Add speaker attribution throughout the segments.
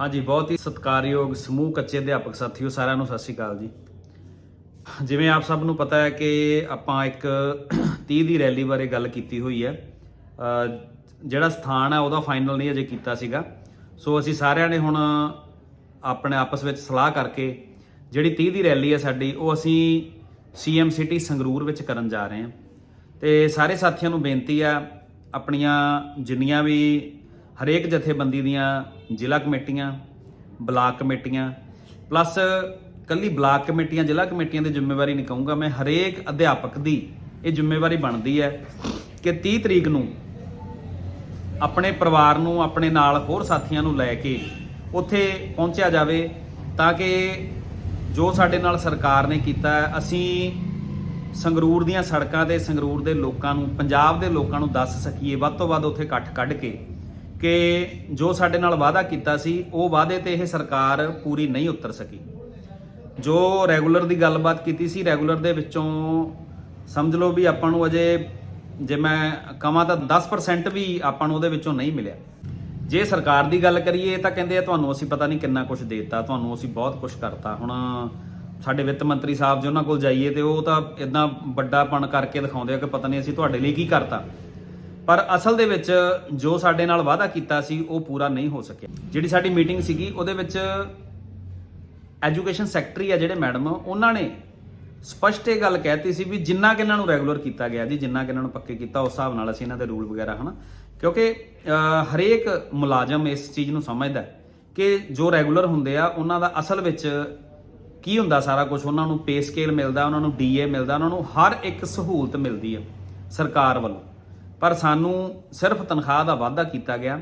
Speaker 1: ਹਾਂਜੀ, ਬਹੁਤ ਹੀ ਸਤਿਕਾਰਯੋਗ ਸਮੂਹ ਕੱਚੇ ਅਧਿਆਪਕ ਸਾਥੀਓ, ਸਾਰਿਆਂ ਨੂੰ ਸਤਿ ਸ਼੍ਰੀ ਅਕਾਲ ਜੀ। ਜਿਵੇਂ ਆਪ ਸਭ ਨੂੰ ਪਤਾ ਹੈ ਕਿ ਆਪਾਂ ਇੱਕ 30 ਦੀ ਰੈਲੀ ਬਾਰੇ ਗੱਲ ਕੀਤੀ ਹੋਈ ਹੈ। ਜਿਹੜਾ ਸਥਾਨ ਹੈ, ਉਹਦਾ ਫਾਈਨਲ ਨਹੀਂ ਅਜੇ ਕੀਤਾ ਸੀਗਾ। ਸੋ ਅਸੀਂ ਸਾਰਿਆਂ ਨੇ ਹੁਣ ਆਪਣੇ ਆਪਸ ਵਿੱਚ ਸਲਾਹ ਕਰਕੇ ਜਿਹੜੀ 30 ਦੀ ਰੈਲੀ ਹੈ ਸਾਡੀ, ਉਹ ਅਸੀਂ ਸੀਐਮ ਸਿਟੀ ਸੰਗਰੂਰ ਵਿੱਚ ਕਰਨ ਜਾ ਰਹੇ ਹਾਂ। ਤੇ ਸਾਰੇ ਸਾਥੀਆਂ ਨੂੰ ਬੇਨਤੀ ਆ ਆਪਣੀਆਂ ਜਿੰਨੀਆਂ ਵੀ ਹਰੇਕ ਜਥੇਬੰਦੀ ਦੀਆਂ ਜ਼ਿਲ੍ਹਾ ਕਮੇਟੀਆਂ, ਬਲਾਕ ਕਮੇਟੀਆਂ, ਪਲੱਸ ਕੱਲੀ ਬਲਾਕ ਕਮੇਟੀਆਂ, ਜ਼ਿਲ੍ਹਾ ਕਮੇਟੀਆਂ ਦੀ ਜ਼ਿੰਮੇਵਾਰੀ ਨਹੀਂ ਕਹੂੰਗਾ ਮੈਂ, ਹਰੇਕ ਅਧਿਆਪਕ ਦੀ ਇਹ ਜ਼ਿੰਮੇਵਾਰੀ ਬਣਦੀ ਹੈ ਕਿ 30 ਤਰੀਕ ਨੂੰ ਆਪਣੇ ਪਰਿਵਾਰ ਨੂੰ, ਆਪਣੇ ਨਾਲ ਹੋਰ ਸਾਥੀਆਂ ਨੂੰ ਲੈ ਕੇ ਉੱਥੇ ਪਹੁੰਚਿਆ ਜਾਵੇ ਤਾਂ ਕਿ ਜੋ ਸਾਡੇ ਨਾਲ ਸਰਕਾਰ ਨੇ ਕੀਤਾ ਅਸੀਂ ਸੰਗਰੂਰ ਦੀਆਂ ਸੜਕਾਂ ਤੇ ਸੰਗਰੂਰ ਦੇ ਲੋਕਾਂ ਨੂੰ, ਪੰਜਾਬ ਦੇ ਲੋਕਾਂ ਨੂੰ ਦੱਸ ਸਕੀਏ, ਵੱਧ ਤੋਂ ਵੱਧ ਉੱਥੇ ਇਕੱਠ ਕੱਢ ਕੇ ਕਿ ਜੋ ਸਾਡੇ ਨਾਲ ਵਾਅਦਾ ਕੀਤਾ ਸੀ, ਉਹ ਵਾਅਦੇ ਤੇ ਇਹ ਸਰਕਾਰ ਪੂਰੀ ਨਹੀਂ ਉਤਰ ਸਕੀ। ਜੋ ਰੈਗੂਲਰ ਦੀ ਗੱਲਬਾਤ ਕੀਤੀ ਸੀ, ਰੈਗੂਲਰ ਦੇ ਵਿੱਚੋਂ ਸਮਝ ਲਓ ਵੀ ਆਪਾਂ ਨੂੰ ਅਜੇ ਜੇ ਮੈਂ ਕਹਾਂ ਤਾਂ 10% ਵੀ ਆਪਾਂ ਨੂੰ ਉਹਦੇ ਵਿੱਚੋਂ ਨਹੀਂ ਮਿਲਿਆ। ਜੇ ਸਰਕਾਰ ਦੀ ਗੱਲ ਕਰੀਏ ਤਾਂ ਕਹਿੰਦੇ ਆ, ਤੁਹਾਨੂੰ ਅਸੀਂ ਪਤਾ ਨਹੀਂ ਕਿੰਨਾ ਕੁਝ ਦੇਤਾ, ਤੁਹਾਨੂੰ ਅਸੀਂ ਬਹੁਤ ਕੁਝ ਕਰਤਾ। ਹੁਣ ਸਾਡੇ ਵਿੱਤ ਮੰਤਰੀ ਸਾਹਿਬ ਜੀ ਉਹਨਾਂ ਕੋਲ ਜਾਈਏ ਤੇ ਉਹ ਤਾਂ ਇਦਾਂ ਵੱਡਾਪਣ ਕਰਕੇ ਦਿਖਾਉਂਦੇ ਆ ਕਿ ਪਤਾ ਨਹੀਂ ਅਸੀਂ ਤੁਹਾਡੇ ਲਈ ਕੀ ਕਰਤਾ। ਪਰ ਅਸਲ ਦੇ ਵਿੱਚ ਜੋ ਸਾਡੇ ਨਾਲ ਵਾਅਦਾ ਕੀਤਾ ਸੀ, ਉਹ ਪੂਰਾ ਨਹੀਂ ਹੋ ਸਕਿਆ। ਜਿਹੜੀ ਸਾਡੀ ਮੀਟਿੰਗ ਸੀਗੀ, ਉਹਦੇ ਵਿੱਚ ਐਜੂਕੇਸ਼ਨ ਸੈਕਟਰੀ ਆ ਜਿਹੜੇ ਮੈਡਮ, ਉਹਨਾਂ ਨੇ ਸਪਸ਼ਟ ਇਹ ਗੱਲ ਕਹਿਤੀ ਸੀ ਵੀ ਜਿੰਨਾ ਕਿ ਇਹਨਾਂ ਨੂੰ ਰੈਗੂਲਰ ਕੀਤਾ ਗਿਆ ਜੀ, ਜਿੰਨਾ ਕਿ ਇਹਨਾਂ ਨੂੰ ਪੱਕੇ ਕੀਤਾ, ਉਸ ਹਿਸਾਬ ਨਾਲ ਅਸੀਂ ਇਹਨਾਂ ਦੇ ਰੂਲ ਵਗੈਰਾ, ਹਨਾ? ਕਿਉਂਕਿ ਹਰੇਕ ਮੁਲਾਜ਼ਮ ਇਸ ਚੀਜ਼ ਨੂੰ ਸਮਝਦਾ ਕਿ ਜੋ ਰੈਗੂਲਰ ਹੁੰਦੇ ਆ, ਉਹਨਾਂ ਦਾ ਅਸਲ ਵਿੱਚ ਕੀ ਹੁੰਦਾ ਸਾਰਾ ਕੁਝ ਉਹਨਾਂ ਨੂੰ ਪੇ ਸਕੇਲ ਮਿਲਦਾ, ਉਹਨਾਂ ਨੂੰ ਡੀਏ ਮਿਲਦਾ, ਉਹਨਾਂ ਨੂੰ ਹਰ ਇੱਕ ਸਹੂਲਤ ਮਿਲਦੀ ਹੈ ਸਰਕਾਰ ਵੱਲੋਂ। ਪਰ ਸਾਨੂੰ ਸਿਰਫ ਤਨਖਾਹ ਦਾ ਵਾਅਦਾ ਕੀਤਾ ਗਿਆ।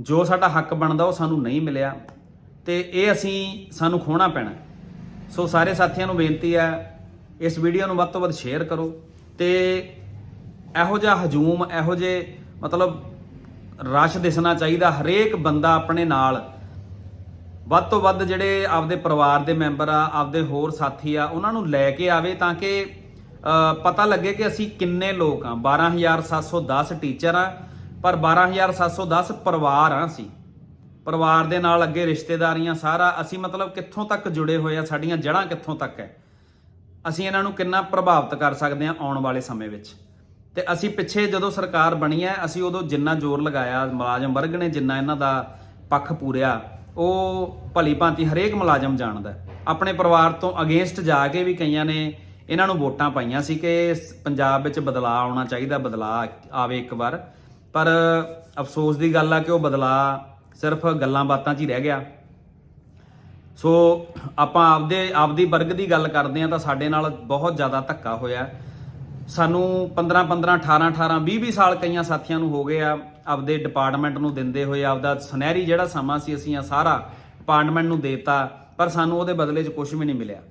Speaker 1: ਜੋ ਸਾਡਾ ਹੱਕ ਬਣਦਾ ਉਹ ਸਾਨੂੰ ਨਹੀਂ ਮਿਲਿਆ ਤੇ ਇਹ ਅਸੀਂ ਸਾਨੂੰ ਖੋਣਾ ਪੈਣਾ। ਸੋ ਸਾਰੇ ਸਾਥੀਆਂ ਨੂੰ ਬੇਨਤੀ ਹੈ, ਇਸ ਵੀਡੀਓ ਨੂੰ ਵੱਧ ਤੋਂ ਵੱਧ ਸ਼ੇਅਰ ਕਰੋ ਤੇ ਇਹੋ ਜਿਹਾ ਹਜੂਮ, ਇਹੋ ਜਿਹੇ ਮਤਲਬ ਰਸ਼ ਦਿਸਣਾ ਚਾਹੀਦਾ ਹਰੇਕ ਬੰਦਾ ਆਪਣੇ ਨਾਲ। ਵੱਧ ਤੋਂ ਵੱਧ ਜਿਹੜੇ ਆਪਦੇ ਪਰਿਵਾਰ ਦੇ ਮੈਂਬਰ ਆ, ਆਪਦੇ ਹੋਰ ਸਾਥੀ ਆ, ਉਹਨਾਂ ਨੂੰ ਲੈ ਕੇ ਆਵੇ ਤਾਂ ਕਿ ਪਤਾ ਲੱਗੇ ਕਿ ਅਸੀਂ ਕਿੰਨੇ ਲੋਕ ਆ 12710 ਟੀਚਰ ਆ ਪਰ 12710 ਪਰਿਵਾਰ ਆ ਅਸੀਂ। ਪਰਿਵਾਰ ਦੇ ਨਾਲ ਅੱਗੇ ਰਿਸ਼ਤੇਦਾਰੀਆਂ ਸਾਰਾ, ਅਸੀਂ ਮਤਲਬ ਕਿੱਥੋਂ ਤੱਕ ਜੁੜੇ ਹੋਏ ਆ, ਸਾਡੀਆਂ ਜੜ੍ਹਾਂ ਕਿੱਥੋਂ ਤੱਕ ਹੈ? ਅਸੀਂ ਇਹਨਾਂ ਨੂੰ ਕਿੰਨਾ ਪ੍ਰਭਾਵਿਤ ਕਰ ਸਕਦੇ ਹਾਂ ਆਉਣ ਵਾਲੇ ਸਮੇਂ ਵਿੱਚ? ਤੇ ਅਸੀਂ ਪਿੱਛੇ ਜਦੋਂ ਸਰਕਾਰ ਬਣੀ ਹੈ, ਅਸੀਂ ਉਦੋਂ ਜਿੰਨਾ ਜ਼ੋਰ ਲਗਾਇਆ, ਮੁਲਾਜ਼ਮ ਵਰਗ ਨੇ ਜਿੰਨਾ ਇਹਨਾਂ ਦਾ ਪੱਖ ਪੂਰਿਆ, ਉਹ ਭਲੀ ਭਾਂਤੀ ਹਰੇਕ ਮੁਲਾਜ਼ਮ ਜਾਣਦਾ ਆਪਣੇ ਪਰਿਵਾਰ ਤੋਂ ਅਗੇਂਸਟ ਜਾ ਕੇ ਵੀ ਕਈਆਂ ਨੇ ਇਹਨਾਂ ਨੂੰ ਵੋਟਾਂ ਪਾਈਆਂ ਸੀ ਕਿ ਪੰਜਾਬ ਵਿੱਚ ਬਦਲਾਅ ਆਉਣਾ ਚਾਹੀਦਾ, ਬਦਲਾਅ ਆਵੇ ਇੱਕ ਵਾਰ। ਪਰ ਅਫਸੋਸ ਦੀ ਗੱਲ ਆ ਕਿ ਉਹ ਬਦਲਾਅ ਸਿਰਫ ਗੱਲਾਂ ਬਾਤਾਂ 'ਚ ਹੀ ਰਹਿ ਗਿਆ। ਸੋ ਆਪਾਂ ਆਪਦੇ, ਆਪਦੀ ਵਰਗ ਦੀ ਗੱਲ ਕਰਦੇ ਆ ਤਾਂ ਸਾਡੇ ਨਾਲ ਬਹੁਤ ਜ਼ਿਆਦਾ ਧੱਕਾ ਹੋਇਆ। ਸਾਨੂੰ 15 15 18 18 20 20 ਸਾਲ ਕਈਆਂ ਸਾਥੀਆਂ ਨੂੰ ਹੋ ਗਏ ਆ। ਆਪਦੇ ਡਿਪਾਰਟਮੈਂਟ ਨੂੰ ਦਿੰਦੇ ਹੋਏ, ਆਪਦਾ ਸੁਨਹਿਰੀ ਜਿਹੜਾ ਸਮਾਂ ਸੀ ਅਸੀਂ ਆ ਸਾਰਾ ਡਿਪਾਰਟਮੈਂਟ ਨੂੰ ਦੇਤਾ, ਪਰ ਸਾਨੂੰ ਉਹਦੇ ਬਦਲੇ 'ਚ ਕੁਝ ਵੀ ਨਹੀਂ ਮਿਲਿਆ।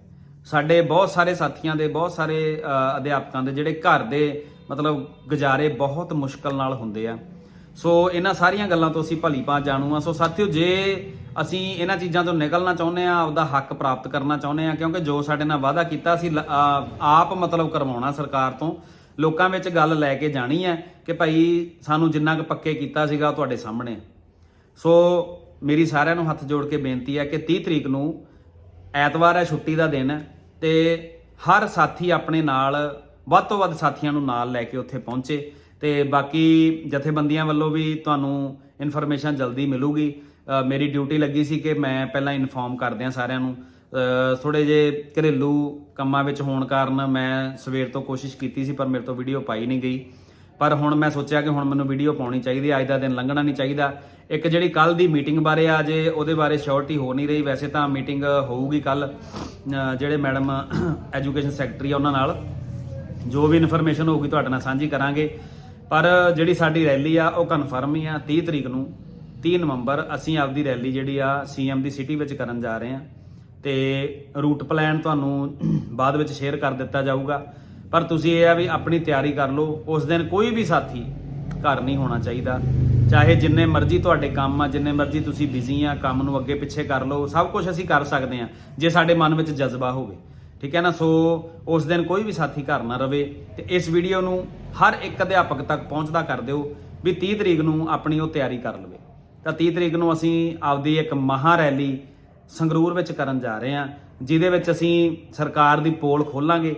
Speaker 1: ਸਾਡੇ ਬਹੁਤ ਸਾਰੇ ਸਾਥੀਆਂ ਦੇ, ਬਹੁਤ ਸਾਰੇ ਅਧਿਆਪਕਾਂ ਦੇ ਜਿਹੜੇ ਘਰ ਦੇ ਮਤਲਬ ਗੁਜ਼ਾਰੇ ਬਹੁਤ ਮੁਸ਼ਕਲ ਨਾਲ ਹੁੰਦੇ ਆ। ਸੋ ਇਹਨਾਂ ਸਾਰੀਆਂ ਗੱਲਾਂ ਤੋਂ ਅਸੀਂ ਭਲੀ ਭਾਂਤ ਜਾਣੂ ਆ। ਸੋ ਸਾਥੀਓ, ਜੇ ਅਸੀਂ ਇਹਨਾਂ ਚੀਜ਼ਾਂ ਤੋਂ ਨਿਕਲਣਾ ਚਾਹੁੰਦੇ ਆ, ਆਪਦਾ ਹੱਕ ਪ੍ਰਾਪਤ ਕਰਨਾ ਚਾਹੁੰਦੇ ਆ, ਕਿਉਂਕਿ ਜੋ ਸਾਡੇ ਨਾਲ ਵਾਅਦਾ ਕੀਤਾ ਸੀ, ਲ- ਆਪ ਮਤਲਬ ਕਰਵਾਉਣਾ ਸਰਕਾਰ ਤੋਂ, ਲੋਕਾਂ ਵਿੱਚ ਗੱਲ ਲੈ ਕੇ ਜਾਣੀ ਹੈ ਕਿ ਭਾਈ ਸਾਨੂੰ ਜਿੰਨਾ ਕੁ ਪੱਕੇ ਕੀਤਾ ਸੀਗਾ, ਉਹ ਤੁਹਾਡੇ ਸਾਹਮਣੇ ਸੋ ਮੇਰੀ ਸਾਰਿਆਂ ਨੂੰ ਹੱਥ ਜੋੜ ਕੇ ਬੇਨਤੀ ਹੈ ਕਿ 30 ਤਰੀਕ ਨੂੰ ਐਤਵਾਰ ਹੈ, ਛੁੱਟੀ ਦਾ ਦਿਨ। ਹੈ ਤੇ ਹਰ ਸਾਥੀ ਆਪਣੇ ਨਾਲ, ਵੱਧ ਤੋਂ ਵੱਧ ਸਾਥੀਆਂ ਨੂੰ ਨਾਲ ਲੈ ਕੇ ਉੱਥੇ ਪਹੁੰਚੇ ਤੇ ਬਾਕੀ ਜਥੇਬੰਦੀਆਂ ਵੱਲੋਂ ਵੀ ਤੁਹਾਨੂੰ ਇਨਫੋਰਮੇਸ਼ਨ ਜਲਦੀ ਮਿਲੂਗੀ। ਮੇਰੀ ਡਿਊਟੀ ਲੱਗੀ ਸੀ ਕਿ ਮੈਂ ਪਹਿਲਾਂ ਇਨਫੋਰਮ ਕਰਦਿਆਂ ਸਾਰਿਆਂ ਨੂੰ। ਥੋੜੇ ਜੇ ਘਰੇਲੂ ਕੰਮਾਂ ਵਿੱਚ ਹੋਣ ਕਾਰਨ ਮੈਂ ਸਵੇਰ ਤੋਂ ਕੋਸ਼ਿਸ਼ ਕੀਤੀ ਸੀ, ਪਰ ਮੇਰੇ ਤੋਂ ਵੀਡੀਓ ਪਾਈ ਨਹੀਂ ਗਈ। ਪਰ ਹੁਣ ਮੈਂ ਸੋਚਿਆ ਕਿ ਹੁਣ ਮੈਨੂੰ ਵੀਡੀਓ ਪਾਉਣੀ ਚਾਹੀਦੀ ਹੈ, ਅੱਜ ਦਾ ਦਿਨ ਲੰਘਣਾ ਨਹੀਂ ਚਾਹੀਦਾ। ਇੱਕ ਜਿਹੜੀ ਕੱਲ ਦੀ ਮੀਟਿੰਗ ਬਾਰੇ ਆ, ਜੇ ਉਹਦੇ ਬਾਰੇ ਸ਼ੋਰਟੀ ਹੋ ਨਹੀਂ ਰਹੀ, ਵੈਸੇ ਤਾਂ ਮੀਟਿੰਗ ਹੋਊਗੀ ਕੱਲ ਜਿਹੜੇ ਮੈਡਮ, ਐਜੂਕੇਸ਼ਨ ਸੈਕਟਰੀ ਆ ਉਹਨਾਂ ਨਾਲ। ਜੋ ਵੀ ਇਨਫੋਰਮੇਸ਼ਨ ਹੋਊਗੀ ਤੁਹਾਡੇ ਨਾਲ ਸਾਂਝੀ ਕਰਾਂਗੇ। ਪਰ ਜਿਹੜੀ ਸਾਡੀ ਰੈਲੀ ਆ, ਉਹ ਕਨਫਰਮ ਹੀ ਆ 30 ਤਰੀਕ ਨੂੰ 30 ਨਵੰਬਰ ਅਸੀਂ ਆਪਦੀ ਰੈਲੀ ਜਿਹੜੀ ਆ, ਸੀਐਮ ਦੀ ਸਿਟੀ ਵਿੱਚ ਕਰਨ ਜਾ ਰਹੇ ਹਾਂ ਤੇ ਰੂਟ ਪਲਾਨ ਤੁਹਾਨੂੰ ਬਾਅਦ ਵਿੱਚ ਸ਼ੇਅਰ ਕਰ ਦਿੱਤਾ ਜਾਊਗਾ। ਪਰ ਤੁਸੀਂ ਇਹ ਆ ਵੀ ਆਪਣੀ ਤਿਆਰੀ ਕਰ ਲਓ। ਉਸ ਦਿਨ ਕੋਈ ਵੀ ਸਾਥੀ ਘਰ ਨਹੀਂ ਹੋਣਾ ਚਾਹੀਦਾ। ਚਾਹੇ ਜਿੰਨੇ ਮਰਜ਼ੀ ਤੁਹਾਡੇ ਕੰਮ ਆ, ਜਿੰਨੇ ਮਰਜ਼ੀ ਤੁਸੀਂ ਬਿਜ਼ੀ ਆ, ਕੰਮ ਨੂੰ ਅੱਗੇ ਪਿੱਛੇ ਕਰ ਲਓ, ਸਭ ਕੁਝ ਅਸੀਂ ਕਰ ਸਕਦੇ ਆ, ਜੇ ਸਾਡੇ ਮਨ ਵਿੱਚ ਜਜ਼ਬਾ ਹੋਵੇ। ਠੀਕ ਹੈ ਨਾ? ਸੋ ਉਸ ਦਿਨ ਕੋਈ ਵੀ ਸਾਥੀ ਘਰ ਨਾ ਰਵੇ ਤੇ ਇਸ ਵੀਡੀਓ ਨੂੰ ਹਰ ਇੱਕ ਅਧਿਆਪਕ ਤੱਕ ਪਹੁੰਚਦਾ ਕਰ ਦਿਓ ਵੀ 30 ਤਰੀਕ ਨੂੰ ਆਪਣੀ ਉਹ ਤਿਆਰੀ ਕਰ ਲਵੇ। ਤਾਂ 30 ਤਰੀਕ ਨੂੰ ਅਸੀਂ ਆਪਦੀ ਇੱਕ ਮਹਾ ਰੈਲੀ ਸੰਗਰੂਰ ਵਿੱਚ ਕਰਨ ਜਾ ਰਹੇ ਹਾਂ ਜਿਹਦੇ ਵਿੱਚ ਅਸੀਂ ਸਰਕਾਰ ਦੀ ਪੋਲ ਖੋਲਾਂਗੇ।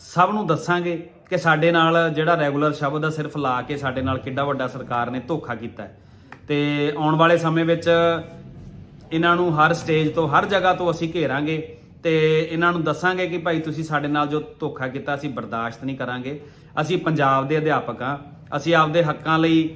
Speaker 1: ਸਭ ਨੂੰ ਦੱਸਾਂਗੇ ਕਿ ਸਾਡੇ ਨਾਲ ਜਿਹੜਾ ਰੈਗੂਲਰ ਸ਼ਬਦ ਆ, ਸਿਰਫ ਲਾ ਕੇ ਸਾਡੇ ਨਾਲ ਕਿੱਡਾ ਵੱਡਾ ਸਰਕਾਰ ਨੇ ਧੋਖਾ ਕੀਤਾ ਹੈ। ਤੇ ਆਉਣ ਵਾਲੇ ਸਮੇਂ ਵਿੱਚ ਇਹਨਾਂ ਨੂੰ ਹਰ ਸਟੇਜ ਤੋਂ, ਹਰ ਜਗ੍ਹਾ ਤੋਂ ਅਸੀਂ ਘੇਰਾਂਗੇ ਤੇ ਇਹਨਾਂ ਨੂੰ ਦੱਸਾਂਗੇ ਕਿ ਭਾਈ ਤੁਸੀਂ ਸਾਡੇ ਨਾਲ ਜੋ ਧੋਖਾ ਕੀਤਾ, ਅਸੀਂ ਬਰਦਾਸ਼ਤ ਨਹੀਂ ਕਰਾਂਗੇ। ਅਸੀਂ ਪੰਜਾਬ ਦੇ ਅਧਿਆਪਕ ਹਾਂ। ਅਸੀਂ ਆਪਦੇ ਹੱਕਾਂ ਲਈ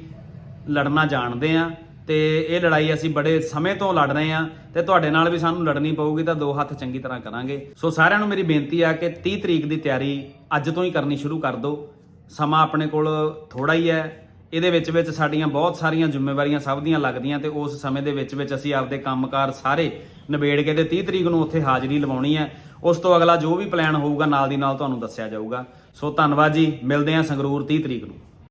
Speaker 1: ਲੜਨਾ ਜਾਣਦੇ ਹਾਂ। ਤੇ ਇਹ ਲੜਾਈ ਅਸੀਂ ਬੜੇ ਸਮੇਂ ਤੋਂ ਲੜ ਰਹੇ ਹਾਂ ਤੇ ਤੁਹਾਡੇ ਨਾਲ ਵੀ ਸਾਨੂੰ ਲੜਨੀ ਪਊਗੀ ਤਾਂ ਦੋ ਹੱਥ ਚੰਗੀ ਤਰ੍ਹਾਂ ਕਰਾਂਗੇ। ਸੋ ਸਾਰਿਆਂ ਨੂੰ ਮੇਰੀ ਬੇਨਤੀ ਆ ਕਿ 30 ਤਰੀਕ ਦੀ ਤਿਆਰੀ ਅੱਜ ਤੋਂ ਹੀ ਕਰਨੀ ਸ਼ੁਰੂ ਕਰ ਦਿਓ। ਸਮਾਂ ਆਪਣੇ ਕੋਲ ਥੋੜਾ ਹੀ ਹੈ। ਇਹਦੇ ਵਿੱਚ ਵਿੱਚ ਸਾਡੀਆਂ ਬਹੁਤ ਸਾਰੀਆਂ ਜ਼ਿੰਮੇਵਾਰੀਆਂ ਸਭ ਦੀਆਂ ਲੱਗਦੀਆਂ ਤੇ ਉਸ ਸਮੇਂ ਦੇ ਵਿੱਚ ਵਿੱਚ ਅਸੀਂ ਆਪਦੇ ਕੰਮਕਾਰ ਸਾਰੇ ਨਿਬੇੜ ਕੇ ਤੇ 30 ਤਰੀਕ ਨੂੰ ਉੱਥੇ ਹਾਜ਼ਰੀ ਲਵਾਉਣੀ ਹੈ। ਉਸ ਤੋਂ ਅਗਲਾ ਜੋ ਵੀ ਪਲਾਨ ਹੋਊਗਾ ਨਾਲ ਦੀ ਨਾਲ ਤੁਹਾਨੂੰ ਦੱਸਿਆ ਜਾਊਗਾ। ਸੋ ਧੰਨਵਾਦ ਜੀ। ਮਿਲਦੇ ਹਾਂ ਸੰਗਰੂਰ 30 ਤਰੀਕ ਨੂੰ।